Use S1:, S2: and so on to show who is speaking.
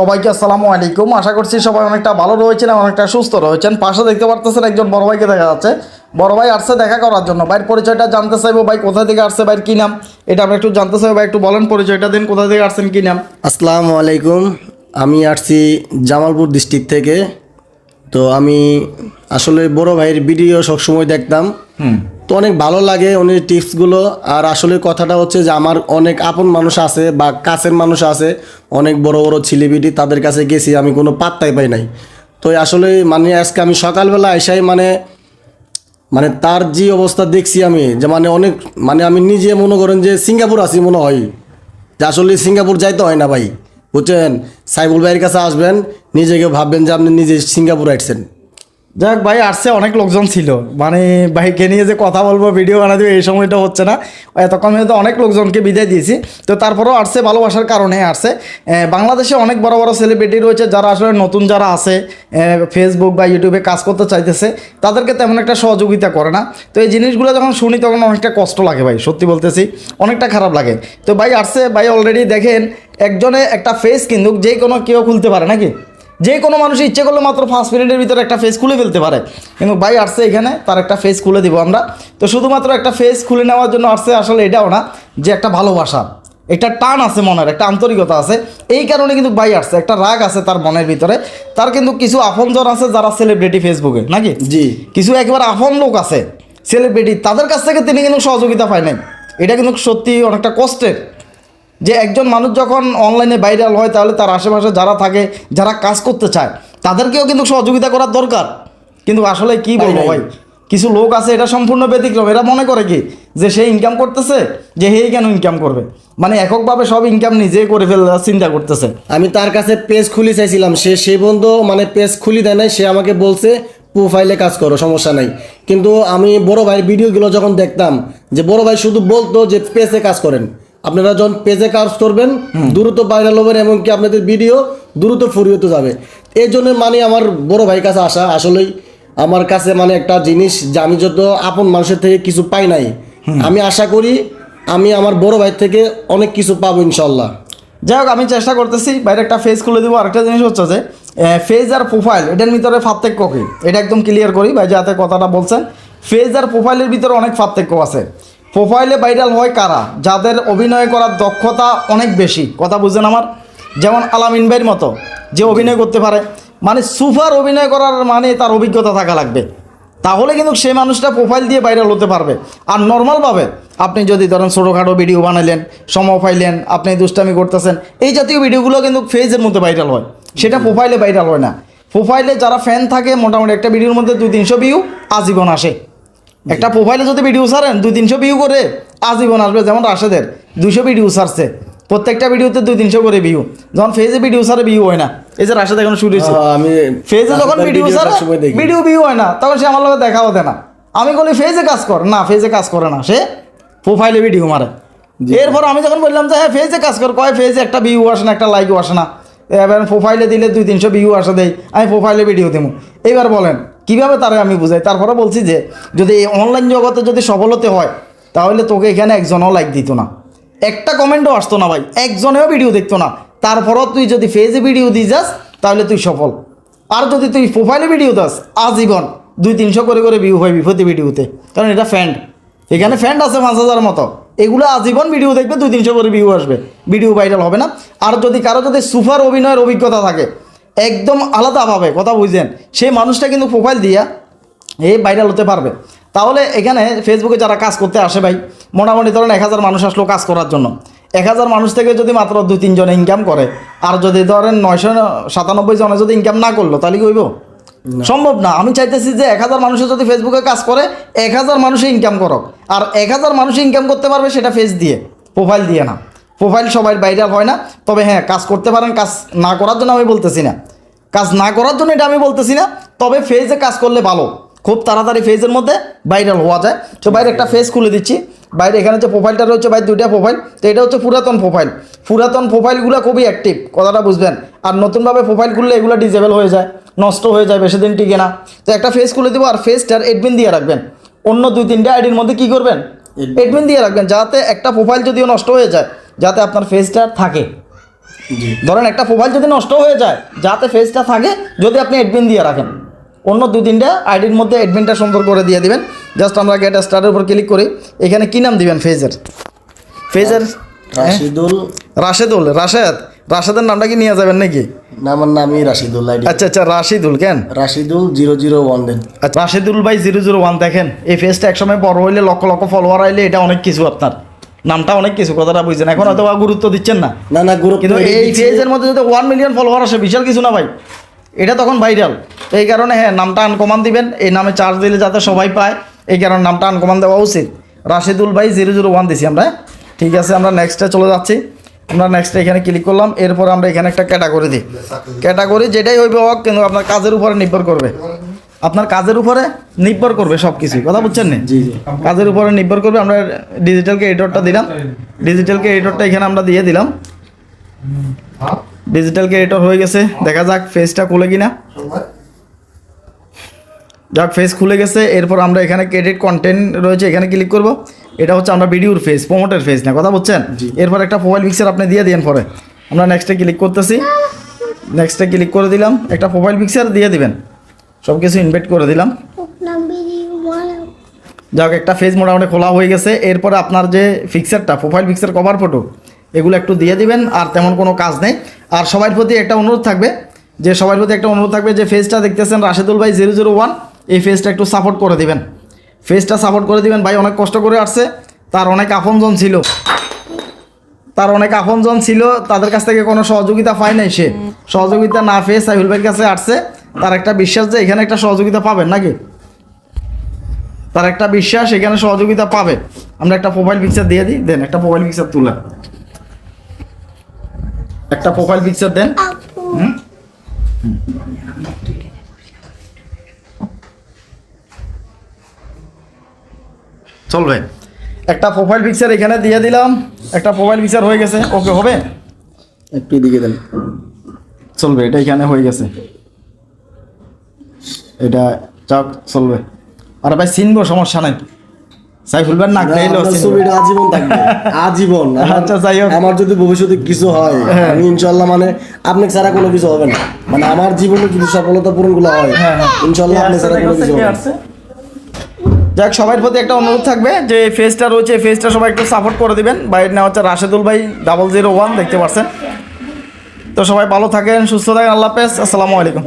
S1: সবাইকে আসসালামু আলাইকুম। আশা করছি সবাই অনেকটা ভালো রয়েছেন এবং অনেকটা সুস্থ রয়েছেন। পাশে দেখতে পারতেছেন একজন বড় ভাইকে দেখা যাচ্ছে। বড় ভাই আসছে দেখা করার জন্য। ভাইয়ের পরিচয়টা জানতে চাইব। ভাই কোথা থেকে আসছে? ভাইয়ের কী নাম? এটা আমরা একটু জানতে চাইব। ভাই একটু বলেন পরিচয়টা দিন। কোথা থেকে আসছেন কী নাম?
S2: আসসালামু আলাইকুম। আমি আসছি জামালপুর ডিস্ট্রিক্ট থেকে। তো আমি আসলে বড় ভাইয়ের ভিডিও সবসময় দেখতাম। তো অনেক ভালো লাগে উনি টিপসগুলো। আর আসলে কথাটা হচ্ছে যে আমার অনেক আপন মানুষ আছে বা কাছের মানুষ আছে, অনেক বড় বড় ছেলেবিটি তাদের কাছে গেছি, আমি কোনো পাত্তাই পাই নাই। তো আসলে মানে আজকে আমি সকালবেলা এসাই মানে মানে তার যে অবস্থা দেখছি আমি, যে মানে অনেক মানে আমি নিজে মনে করেন যে সিঙ্গাপুর আছি মনে হয়। যে আসলে সিঙ্গাপুর যাইতে হয় না ভাই, বুঝছেন? সাইবুল ভাইয়ের কাছে আসবেন, নিজেকে ভাববেন যে আপনি নিজে সিঙ্গাপুর আসছেন।
S1: যাক ভাই, আসছে, অনেক লোকজন ছিল। মানে ভাইকে নিয়ে যে কথা বলব, ভিডিও বানা দিবে এই সময়টা হচ্ছে না। এতক্ষণ হয়তো অনেক লোকজনকে বিদায় দিয়েছি। তো তারপরেও আসছে ভালোবাসার কারণে আসছে। বাংলাদেশে অনেক বড় বড় সেলিব্রিটি রয়েছে, যারা আসলে নতুন যারা আছে ফেসবুক বা ইউটিউবে কাজ করতে চাইতেছে, তাদেরকে তেমন একটা সহযোগিতা করে না। তো এই জিনিসগুলো যখন শুনি, তখন অনেকটা কষ্ট লাগে ভাই, সত্যি বলতেছি। অনেকটা খারাপ লাগে। তো ভাই, আসছে, ভাই অলরেডি দেখেন, একজনে একটা ফেস কিন্তু যে কোনো কেউ খুলতে পারে, নাকি? যে কোনো মানুষ ইচ্ছে করলে মাত্র পাঁচ মিনিটের ভিতরে একটা ফেস খুলে ফেলতে পারে। কিন্তু ভাই আসছে এখানে তার একটা ফেস খুলে দিব আমরা। তো শুধুমাত্র একটা ফেস খুলে নেওয়ার জন্য আসছে আসলে এটাও না যে একটা ভালোবাসা। একটা টান আছে মনের একটা আন্তরিকতা আছে। এই কারণে কিন্তু ভাই আসছে একটা রাগ আছে তার মনের ভিতরে। তার কিন্তু কিছু আপনজন আছে যারা সেলিব্রিটি ফেসবুকে নাকি?
S2: জি।
S1: কিছু একেবারে আপন লোক আছে সেলিব্রিটি তাদের কাছ থেকে তিনি কিন্তু সহযোগিতা পায় নাই। এটা কিন্তু সত্যি অনেকটা কষ্টের। যে একজন মানুষ যখন অনলাইনে ভাইরাল হয় তাহলে তার আশেপাশে যারা থাকে যারা কাজ করতে চায় তাদেরকেও কিন্তু সহযোগিতা করার দরকার। কিন্তু আসলে কি বলব ভাই? কিছু লোক আছে এটা সম্পূর্ণ ব্যতিক্রম। এরা মনে করে কি? যে সে ইনকাম করতেছে যে হেই কেন ইনকাম করবে? মানে এককভাবে সব ইনকাম নিজে করে ফেলার চিন্তা করতেছে।
S2: আমি তার কাছে পেজ খুলি চাইছিলাম। সে সেই বন্ধু মানে পেজ খুলি দেয় নাই সে আমাকে বলছে প্রোফাইলে কাজ করো সমস্যা নাই। কিন্তু আমি বড় ভাইয়ের ভিডিওগুলো যখন দেখতাম যে বড় ভাই শুধু বলতো যে পেজে কাজ করেন। আপনারা যখন পেজে কাজ করবেন, দ্রুত ভাইরাল হবেন এমনকি আপনাদের ভিডিও দ্রুত ফুরিয়ে যাবে। এই জন্য মানে আমার বড় ভাইয়ের কাছে আসা, আসলেই আমার কাছে মানে একটা জিনিস যে আমি যত আপন মানুষের থেকে কিছু পাই নাই, আমি আশা করি আমি আমার বড় ভাই থেকে অনেক কিছু পাবো ইনশাল্লাহ
S1: যাই হোক, আমি চেষ্টা করতেছি, বাইরে একটা ফেস খুলে দিব। আরেকটা জিনিস হচ্ছে যে ফেজ আর প্রোফাইল এটার ভিতরে পার্থক্য কি? এটা একদম ক্লিয়ার করি, ভাই যাতে কথাটা বলছেন। ফেজ আর প্রোফাইলের ভিতরে অনেক পার্থক্য আছে। প্রোফাইলে ভাইরাল হয় কারা? যাদের অভিনয় করার দক্ষতা অনেক বেশি। কথা বুঝছেন আমার? যেমন আলামিন ভাইয়ের মতো, যে অভিনয় করতে পারে। মানে সুপার অভিনয় করার মানে তার অভিজ্ঞতা থাকা লাগবে। তাহলে কিন্তু সে মানুষটা প্রোফাইল দিয়ে ভাইরাল হতে পারবে। আর নর্মালভাবে আপনি যদি ধরেন ছোটোখাটো ভিডিও বানাইলেন, সময় পাইলেন, আপনি দুষ্টামি করতেছেন, এই জাতীয় ভিডিওগুলো কিন্তু ফেজের মধ্যে ভাইরাল হয়। সেটা প্রোফাইলে ভাইরাল হয় না। প্রোফাইলে যারা ফ্যান থাকে, মোটামুটি একটা ভিডিওর মধ্যে দুই তিনশো ভিউ আজীবন আসে। একটা প্রোফাইলে যদি ভিডিও ছাড়েন দুই তিনশো ভিউ করে আজীবন আসবে যেমন রাশেদের দুইশো ভিডিও ছাড়ছে। প্রত্যেকটা ভিডিওতে দুই তিনশো করে ভিউ যখন ফেজে ভিডিও ছাড়ে ভিউ হয় না। এই যে রাশেদ এখন শুরু হয়েছে।
S2: আমি
S1: ফেজে যখন ভিডিও ছাড়ে ভিডিও ভিউ হয় না তখন সে আমার লগে দেখা হতে না। আমি বলি ফেজে কাজ কর। না ফেজে কাজ করে না। সে প্রোফাইলে ভিডিও মারে। এরপর আমি যখন বললাম যে হ্যাঁ ফেজে কাজ কর কয় ফেজে একটা ভিউ আসে না একটা লাইকও আসে না। এবার প্রোফাইলে দিলে দুই তিনশো ভিউ আসে দেয় আমি প্রোফাইলে ভিডিও দেবো এইবার বলেন কীভাবে তারে আমি বুঝাই? তারপরে বলছি যে, যদি এই অনলাইন জগতে যদি সফল হতে হয়, তাহলে তোকে এখানে একজনও লাইক দিত না। একটা কমেন্টও আসতো না ভাই, একজনেও ভিডিও দেখতো না। তারপরও তুই যদি ফেজে ভিডিও দিয়ে যাস, তাহলে তুই সফল। আর যদি তুই প্রোফাইলে ভিডিও দাস, আজীবন দুই তিনশো করে করে ভিউ হয় প্রতি ভিডিওতে কারণ এটা ফ্যান্ড এখানে ফ্যান্ড আছে পাঁচ হাজার মতো। এগুলো আজীবন ভিডিও দেখবে, দুই তিনশো করে ভিউ আসবে। ভিডিও ভাইরাল হবে না। আর যদি কারও যদি সুপার অভিনয়ের অভিজ্ঞতা থাকে একদম আলাদাভাবে কথা বুঝছেন সেই মানুষটা কিন্তু প্রোফাইল দিয়া এই ভাইরাল হতে পারবে। তাহলে এখানে ফেসবুকে যারা কাজ করতে আসে ভাই মোটামুটি ধরেন এক হাজার মানুষ আসলো কাজ করার জন্য। এক হাজার মানুষ থেকে যদি মাত্র দুই তিনজনে ইনকাম করে আর যদি ধরেন নয়শো সাতানব্বই জনে যদি ইনকাম না করল তাহলে কি হইব? সম্ভব না। আমি চাইতেছি যে এক হাজার মানুষে যদি ফেসবুকে কাজ করে এক হাজার মানুষে ইনকাম করক। আর এক হাজার মানুষ ইনকাম করতে পারবে সেটা ফেস দিয়ে প্রোফাইল দিয়ে না। প্রোফাইল সবাই ভাইরাল হয় না। তবে হ্যাঁ কাজ করতে পারেন কাজ না করার জন্য আমি বলতেছি না। কাজ না করার জন্য এটা আমি বলতেছি না তবে ফেজে কাজ করলে ভালো। খুব তাড়াতাড়ি ফেজের মধ্যে ভাইরাল হওয়া যায়। তো বাইরে একটা ফেজ খুলে দিচ্ছি। বাইরে এখানে যে প্রোফাইলটা রয়েছে ভাই দুইটা প্রোফাইল তো এটা হচ্ছে পুরাতন প্রোফাইল পুরাতন প্রোফাইলগুলো খুবই অ্যাক্টিভ কথাটা বুঝবেন। আর নতুনভাবে প্রোফাইল খুললে এগুলো ডিজেবল হয়ে যায় নষ্ট হয়ে যায় বেশি দিন টিকে না। তো একটা ফেস খুলে দেবো আর ফেসটার এডমিন দিয়ে রাখবেন। অন্য দুই তিনটা আইডির মধ্যে কি করবেন? এডমিন দিয়ে রাখবেন যাতে একটা প্রোফাইল যদিও নষ্ট হয়ে যায় যাতে আপনার ফেসটা থাকে। ধরেন একটা প্রোফাইল যদি নষ্ট হয়ে যায় যাতে ফেজটা থাকে যদি আপনি অ্যাডমিন দিয়ে রাখেন। অন্য দু তিনটা আইডির মধ্যে অ্যাডমিনটা সুন্দর করে দিয়ে দিবেন। জাস্ট আমরা গেট স্টারের উপর ক্লিক করি। এখানে কি নাম দিবেন ফেজের ফেজের
S2: রাশিদুল।
S1: রাশেদুল রাশেদ। রাশেদের নামটা কি নিয়ে যাবেন নাকি?
S2: আমার নামই রাশিদুল আইডি
S1: আচ্ছা আচ্ছা রাশিদুল কেন?
S2: রাশিদুল জিরো জিরো ওয়ান দেন।
S1: আচ্ছা রাশেদুল ভাই জিরো জিরো ওয়ান দেখেন। এই ফেজটা একসময় বড় হইলে লক্ষ লক্ষ ফলোয়ার আইলে এটা অনেক কিছু আপনার। নামটা অনেক কিছু কথাটা বুঝছেন। এখন হয়তো বা গুরুত্ব দিচ্ছেন না।
S2: না না গুরুত্ব
S1: কিন্তু এই। ফেজের মধ্যে যদি ওয়ান মিলিয়ন ফলোয়ার আসে বিশাল কিছু না ভাই। এটা তখন ভাইরাল এই কারণে হ্যাঁ নামটা আনকমান দিবেন। এই নামে চার্জ দিলে যাতে সবাই পায় এই কারণে নামটা আনকমান দেওয়া উচিত। রাশিদুল ভাই জিরো জিরো ওয়ান দিছি আমরা? ঠিক আছে আমরা নেক্সটে চলে যাচ্ছি। আমরা নেক্সটে এখানে ক্লিক করলাম। এরপর আমরা এখানে একটা ক্যাটাগরি দিই। ক্যাটাগরি যেটাই হইবে হোক কিন্তু আপনার কাজের উপরে নির্ভর করবে। আপনার কাজের উপরে নির্ভর করবে সব কিছুই কথা বুঝছেন না? কাজের উপরে নির্ভর করবে আমরা ডিজিটাল এডিটরটা দিলাম। ডিজিটাল এডিটরটা এখানে আমরা দিয়ে দিলাম। ডিজিটাল এডিটর হয়ে গেছে দেখা যাক ফেসটা খুলে কিনা। যাক ফেস খুলে গেছে এরপর আমরা এখানে ক্রেডিট কন্টেন্ট রয়েছে এখানে ক্লিক করব। এটা হচ্ছে আমরা ভিডিওর ফেস প্রমোটের ফেস না কথা বলছেন এরপর একটা প্রোফাইল পিকচার আপনি দিয়ে দিন পরে। আমরা নেক্সটে ক্লিক করতেছি। নেক্সটে ক্লিক করে দিলাম একটা প্রোফাইল পিকচার দিয়ে দিবেন। সব কিছু ইনভাইট করে দিলাম। যাক, একটা ফেজ মোটামুটি খোলা হয়ে গেছে। এরপরে আপনার যে ফিক্সারটা প্রোফাইল ফিক্সার কভার ফটো এগুলো একটু দিয়ে দিবেন, আর তেমন কোনো কাজ নেই। আর সবার প্রতি একটা অনুরোধ থাকবে, যে সবার প্রতি একটা অনুরোধ থাকবে, যে ফেজটা দেখতেছেন রাশেদুল ভাই জিরো জিরো ওয়ান এই ফেজটা একটু সাপোর্ট করে দিবেন। ফেজটা সাপোর্ট করে দিবেন, ভাই অনেক কষ্ট করে আসছে। তার অনেক আপনজন ছিল। তার অনেক আপনজন ছিল, তাদের কাছ থেকে কোনো সহযোগিতা পায় নাই সে। সহযোগিতা না পেয়ে সাইফুল ভাইয়ের কাছে আসছে। তার একটা বিশ্বাস যে এখানে একটা সহযোগিতা পাবেন নাকি? তার একটা বিশ্বাস এখানে সহযোগিতা পাবে। আমরা একটা প্রোফাইল পিকচার দিয়ে দিই দেন একটা প্রোফাইল পিকচার তুলেন একটা প্রোফাইল পিকচার দেন। চলবে একটা প্রোফাইল পিকচার এখানে দিয়ে দিলাম। একটা প্রোফাইল পিকচার হয়ে গেছে। ওকে হবে?
S2: একটু এদিকে দেন।
S1: চলবে এটা এখানে হয়ে গেছে। এটা চাক চলবে। আর ভাই চিনবো সমস্যা নাই। সাইফুল ভাই
S2: আপনার ছবিটা আজীবন থাকবে। আজীবন
S1: আচ্ছা, যাই হোক।
S2: আমার যদি ভবিষ্যতে কিছু হয়
S1: হ্যাঁ।
S2: আমি ইনশাল্লাহ মানে আপনি ছাড়া কোনো কিছু হবে না। মানে আমার জীবনে যদি সফলতা পূরণগুলো হয়
S1: হ্যাঁ, হ্যাঁ।
S2: ইনশাল্লাহ আপনি ছাড়া কোনো কিছু হবে
S1: যাক সবার প্রতি একটা অনুরোধ থাকবে যে ফেসটা রয়েছে ফেসটা সবাই একটু সাপোর্ট করে দিবেন। বাইরের নেওয়া হচ্ছে রাশেদুল ভাই ডাবল জিরো ওয়ান দেখতে পাচ্ছেন তো সবাই ভালো থাকেন সুস্থ থাকেন আল্লাহ হাফেজ আসসালামু আলাইকুম।